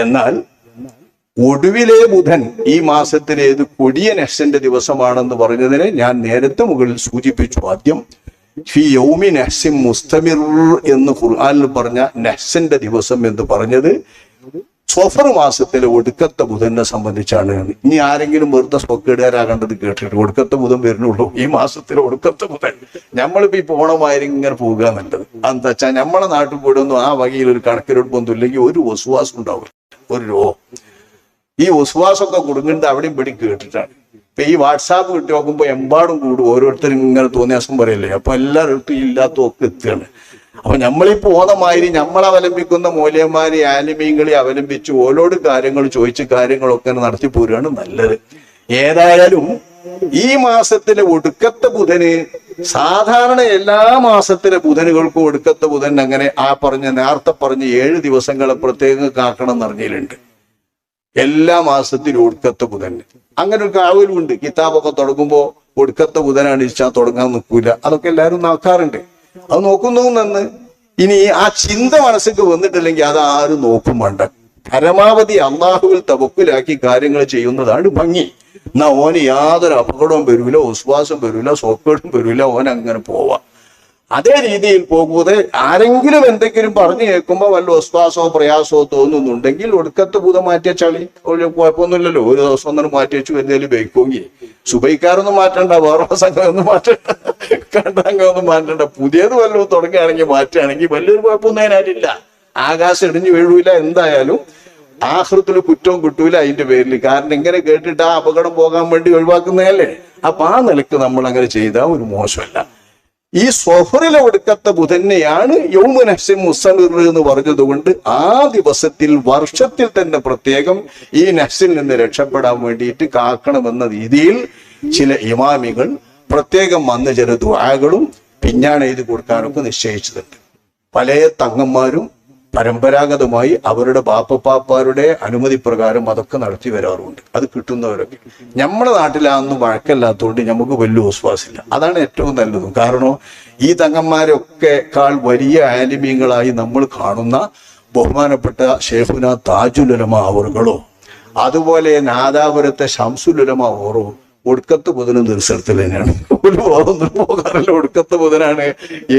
എന്നാൽ ഒടുവിലെ ബുധൻ ഈ മാസത്തിലെ ഏത് കൊടിയ നെഹ്സന്റെ ദിവസമാണെന്ന് പറഞ്ഞതിനെ ഞാൻ നേരത്തെ മുകളിൽ സൂചിപ്പിച്ചു. ആദ്യം ഫി യൗമി നെഹ്സിം മുസ്തമിർ എന്ന് ഖുർആാനിൽ പറഞ്ഞ നെഹ്സന്റെ ദിവസം എന്ന് പറഞ്ഞത് സ്വഫർ മാസത്തിലെ ഒടുക്കത്തെ ബുധനെ സംബന്ധിച്ചാണ്. ഇനി ആരെങ്കിലും വെറുതെ സ്വക്കേടുകാരാകേണ്ടത് കേട്ടിട്ട് ഒടുക്കത്തെ ബുധൻ വരുന്നുള്ളൂ. ഈ മാസത്തിലെ ഒടുക്കത്തെ ബുധൻ. നമ്മളിപ്പോ ഈ പോണമായിരിക്കും ഇങ്ങനെ പോകുക എന്നുള്ളത്. എന്താ വെച്ചാൽ നമ്മളെ നാട്ടിൽ കൂടെ ഒന്നും ആ വകയിൽ ഒരു കണക്കിലെടുപ്പൊന്നും ഇല്ലെങ്കിൽ ഒരു വസുവാസം ഉണ്ടാവില്ല. ഒരു രോഗം ഈ ഉസ്വാസമൊക്കെ കൊടുക്കുന്നത് അവിടെയും പിടി കേട്ടിട്ടാണ്. ഇപ്പൊ ഈ വാട്സാപ്പ് കിട്ടി നോക്കുമ്പോ എമ്പാടും കൂടും. ഓരോരുത്തരും ഇങ്ങനെ തോന്നിയാസം പറയല്ലേ? അപ്പൊ എല്ലാവർക്കും ഇല്ലാത്തതൊക്കെ എത്തുകയാണ്. അപ്പൊ നമ്മളീ പോന്നമാതിരി നമ്മൾ അവലംബിക്കുന്ന മൂല്യന്മാരെ ആലിമീങ്ങളെ അവലംബിച്ച് ഓരോട് കാര്യങ്ങൾ ചോദിച്ച് കാര്യങ്ങളൊക്കെ നടത്തി പോരുകയാണ് നല്ലത്. ഏതായാലും ഈ മാസത്തിലെ ഒടുക്കത്തെ ബുധന് സാധാരണ എല്ലാ മാസത്തിലെ ബുധനുകൾക്കും ഒടുക്കത്തെ ബുധൻ അങ്ങനെ ആ പറഞ്ഞ നേരത്തെ പറഞ്ഞ ഏഴ് ദിവസങ്ങളെ പ്രത്യേകം കാക്കണം എന്നറിഞ്ഞിട്ടുണ്ട് എല്ലാ മാസത്തിലും ഒടുക്കത്തെ ബുധൻ. അങ്ങനെ ഒരു കാവലുണ്ട് കിതാബൊക്കെ തുടങ്ങുമ്പോൾ ഒടുക്കത്തെ ബുധനാണ് ഇച്ചാൽ തുടങ്ങാൻ നിൽക്കൂല അതൊക്കെ എല്ലാവരും നോക്കാറുണ്ട്. അത് നോക്കുന്നു നന്ന്. ഇനി ആ ചിന്ത മനസ്സിക്ക് വന്നിട്ടില്ലെങ്കിൽ അത് ആരും നോക്കും വേണ്ട. പരമാവധി അള്ളാഹുവിൽ തവക്കിലാക്കി കാര്യങ്ങൾ ചെയ്യുന്നതാണ് ഭംഗി. എന്നാ ഓന് യാതൊരു അപകടവും വരൂല ഉസ്വാസം വരൂല സോക്കേടും വരൂല ഓൻ അങ്ങനെ പോവാം. അതേ രീതിയിൽ പോകുന്നത് ആരെങ്കിലും എന്തെങ്കിലും പറഞ്ഞു കേൾക്കുമ്പോൾ വല്ല ഉസ്വാസോ പ്രയാസോ തോന്നുന്നുണ്ടെങ്കിൽ ഒടുക്കത്ത് ഭൂതം മാറ്റിയ ചളി. കുഴപ്പമൊന്നുമില്ലല്ലോ. ഒരു ദിവസം ഒന്നും മാറ്റി വെച്ചു എന്തെങ്കിലും ബേക്കുമെങ്കിൽ സുബൈക്കാരൊന്നും മാറ്റണ്ട വേറെ സംഘം ഒന്നും മാറ്റണ്ട കണ്ടംഗം ഒന്നും മാറ്റണ്ട. പുതിയത് വല്ലതും തുടങ്ങുകയാണെങ്കിൽ മാറ്റുകയാണെങ്കിൽ വലിയൊരു കുഴപ്പമൊന്നും അതിനായിട്ടില്ല. ആകാശം ഇടിഞ്ഞു വീഴൂല എന്തായാലും. ആഹൃത്തിൽ കുറ്റവും കിട്ടൂല അതിന്റെ പേരിൽ കാരണം ഇങ്ങനെ കേട്ടിട്ട് ആ അപകടം പോകാൻ വേണ്ടി ഒഴിവാക്കുന്നതല്ലേ? അപ്പൊ ആ നിലയ്ക്ക് നമ്മൾ അങ്ങനെ ചെയ്താൽ ഒരു മോശമല്ല. ഈ സ്വഹറിലെ ഒടുക്കത്തെ ബുധനെയാണ് യൗമ നഹ്സിം മുസമിർ എന്ന് പറഞ്ഞത് കൊണ്ട് ആ ദിവസത്തിൽ വർഷത്തിൽ തന്നെ പ്രത്യേകം ഈ നഹ്സിൽ നിന്ന് രക്ഷപ്പെടാൻ വേണ്ടിയിട്ട് കാക്കണമെന്ന രീതിയിൽ ചില ഇമാമികൾ പ്രത്യേകം വന്ന ചില ദുആകളും പിഞ്ഞാണ് എഴുതി കൊടുക്കാനൊക്കെ നിശ്ചയിച്ചിട്ടുണ്ട്. പല തങ്ങന്മാരും പരമ്പരാഗതമായി അവരുടെ ബാപ്പപ്പാപ്പാരുടെ അനുമതി പ്രകാരം അതൊക്കെ നടത്തി വരാറുണ്ട്. അത് കിട്ടുന്നവരൊക്കെ നമ്മുടെ നാട്ടിലാണെന്നും വഴക്കല്ലാത്തതുകൊണ്ട് നമുക്ക് വലിയ വിശ്വാസമില്ല. അതാണ് ഏറ്റവും നല്ലതും. കാരണം ഈ തങ്ങന്മാരൊക്കെ കാൾ വലിയ ആലിമ്യങ്ങളായി നമ്മൾ കാണുന്ന ബഹുമാനപ്പെട്ട ഷേഫുന താജുലുലമ അവറുകളോ അതുപോലെ നാദാപുരത്തെ ഷംസുലുലമ ഓറോ ഒടുക്കത്ത് മുതൽ നിർസരത്തിൽ തന്നെയാണ്. ഒരു ബോധമൊന്നും പോകാറില്ല. ഒടുക്കത്തെ ബുധനാണ്.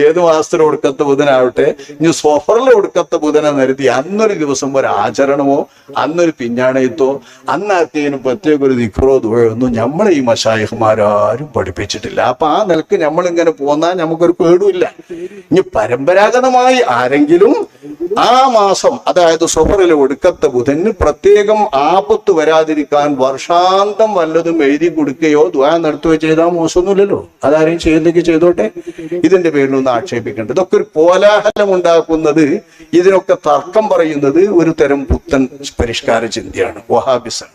ഏത് മാസത്തിൽ ഒടുക്കത്തെ ബുധനാവട്ടെ. ഇനി സൊഫറിലെ ഒടുക്കത്തെ ബുധനെ നിരത്തി അന്നൊരു ദിവസം ഒരു ആചരണമോ അന്നൊരു പിഞ്ഞാണയത്തോ അന്നാത്തേനും പ്രത്യേക ഒരു നിക്രോ ദുഴയൊന്നും നമ്മളെ ഈ മഷായഹ്മാരാരും പഠിപ്പിച്ചിട്ടില്ല. അപ്പൊ ആ നിലയ്ക്ക് നമ്മളിങ്ങനെ പോന്നാൽ നമുക്കൊരു പേടുമില്ല ഇനി പരമ്പരാഗതമായി ആരെങ്കിലും ആ മാസം അതായത് സുഹറിലെ ഒടുക്കത്തെ ബുധന് പ്രത്യേകം ആപത്ത് വരാതിരിക്കാൻ വർഷാന്തം വല്ലതും എഴുതി കൊടുക്കുകയോ ദ്വാ നടത്തുകയോ ചെയ്താൽ മോശമൊന്നുമില്ലല്ലോ. അതാരെയും ചെയ്യുന്നെങ്കിൽ ചെയ്തോട്ടെ. ഇതിന്റെ പേരിലൊന്നും ആക്ഷേപിക്കേണ്ട ഇതൊക്കെ ഒരു കോലാഹലം ഉണ്ടാക്കുന്നത് ഇതിനൊക്കെ തർക്കം പറയുന്നത് ഒരു തരം പുത്തൻ പരിഷ്കാര ചിന്തയാണ്. വഹാബിസാണ്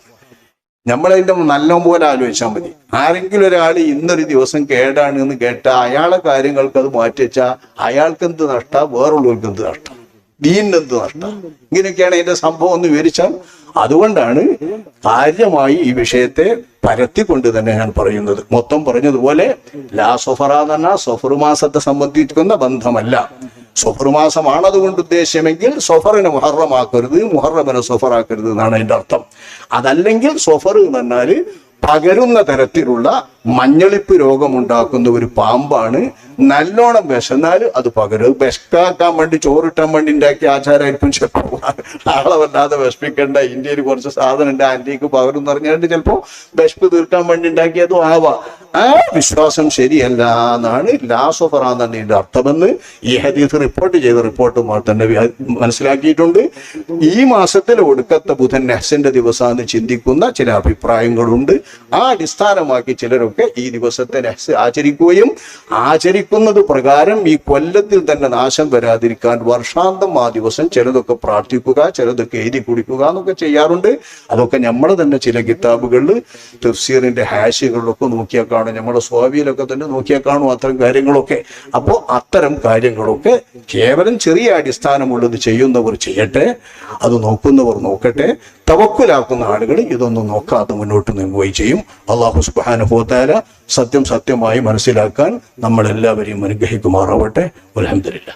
നമ്മളതിന്റെ നല്ല പോലെ ആലോചിച്ചാൽ മതി. ആരെങ്കിലും ഒരാൾ ഇന്നൊരു ദിവസം കേടാണ് എന്ന് കേട്ടാൽ അയാളെ കാര്യങ്ങൾക്ക് അത് മാറ്റി വെച്ചാൽ അയാൾക്ക് എന്ത് നഷ്ട? വേറുള്ളവർക്ക് എന്ത് നഷ്ടം? ദീനിന് എന്ത് നഷ്ടം ഇങ്ങനെയൊക്കെയാണ് അതിന്റെ സംഭവം എന്ന് വിവരിച്ചാൽ അതുകൊണ്ടാണ് കാര്യമായി ഈ വിഷയത്തെ പരത്തിക്കൊണ്ട് തന്നെ ഞാൻ പറയുന്നത്. മൊത്തം പറഞ്ഞതുപോലെ ലാ സൊഫറ എന്ന് പറഞ്ഞാൽ സൊഫർ മാസത്തെ സംബന്ധിക്കുന്ന ബന്ധമല്ല. സൊഫർ മാസമാണ് അതുകൊണ്ട് ഉദ്ദേശ്യമെങ്കിൽ സൊഫറിനെ മുഹറമാക്കരുത് മുഹറമിനെ സൊഫറാക്കരുത് എന്നാണ് അതിന്റെ അർത്ഥം. അതല്ലെങ്കിൽ സൊഫർ എന്ന് പറഞ്ഞാൽ പകരുന്ന തരത്തിലുള്ള മഞ്ഞളിപ്പ് രോഗമുണ്ടാക്കുന്ന ഒരു പാമ്പാണ് നല്ലോണം വിശന്നാൽ അത് പകരും. വിശക്കാക്കാൻ വേണ്ടി ചോറിട്ടാൻ വേണ്ടി ഉണ്ടാക്കിയ ആചാരമായിരിക്കും ചിലപ്പോൾ ആളെ വല്ലാതെ വിഷമിക്കേണ്ട. ഇന്ത്യയിൽ കുറച്ച് സാധനം ഉണ്ട് ആന്റിക്ക് പകരും എന്ന് ചിലപ്പോൾ വിശപ്പ് തീർക്കാൻ വേണ്ടി ഉണ്ടാക്കിയതും ആവാം. ആ വിശ്വാസം ശരിയല്ല എന്നാണ് ലാസോഫറ എന്നാണ് ഇതിന്റെ അർത്ഥമെന്ന് ഈ ഹദീസ് റിപ്പോർട്ട് ചെയ്ത റിപ്പോർട്ടുമാർ തന്നെ മനസ്സിലാക്കിയിട്ടുണ്ട്. ഈ മാസത്തിൽ ഒടുക്കത്തെ ബുധൻ നെഹ്സിന്റെ ദിവസമാണ് ചിന്തിക്കുന്ന ചില അഭിപ്രായങ്ങളുണ്ട്. ആ അടിസ്ഥാനമാക്കി ചിലരൊക്കെ ഈ ദിവസത്തെ രഹസ്യം ആചരിക്കുകയും ആചരിക്കുന്നത് പ്രകാരം ഈ കൊല്ലത്തിൽ തന്നെ നാശം വരാതിരിക്കാൻ വർഷാന്തം ആ ദിവസം ചിലതൊക്കെ പ്രാർത്ഥിക്കുക ചിലതൊക്കെ എഴുതി കുടിക്കുക എന്നൊക്കെ ചെയ്യാറുണ്ട്. അതൊക്കെ നമ്മൾ തന്നെ ചില കിതാബുകളിൽ തഫ്സീറിന്റെ ഹാഷികളിലൊക്കെ നോക്കിയാൽ കാണും. നമ്മുടെ സ്വാഭിയിലൊക്കെ തന്നെ നോക്കിയാൽ കാണും അത്തരം കാര്യങ്ങളൊക്കെ. അപ്പോൾ അത്തരം കാര്യങ്ങളൊക്കെ കേവലം ചെറിയ അടിസ്ഥാനമുള്ളത് ചെയ്യുന്നവർ ചെയ്യട്ടെ അത് നോക്കുന്നവർ നോക്കട്ടെ തവക്കുലാക്കുന്ന ആളുകൾ ഇതൊന്നും നോക്കാതെ മുന്നോട്ട് നീങ്ങുകയും ചെയ്യും. അള്ളാഹു സുബാനുഭവത്താല സത്യം സത്യമായി മനസ്സിലാക്കാൻ നമ്മളെല്ലാവരെയും അനുഗ്രഹിക്കുമാറാവട്ടെ. അലഹമില്ല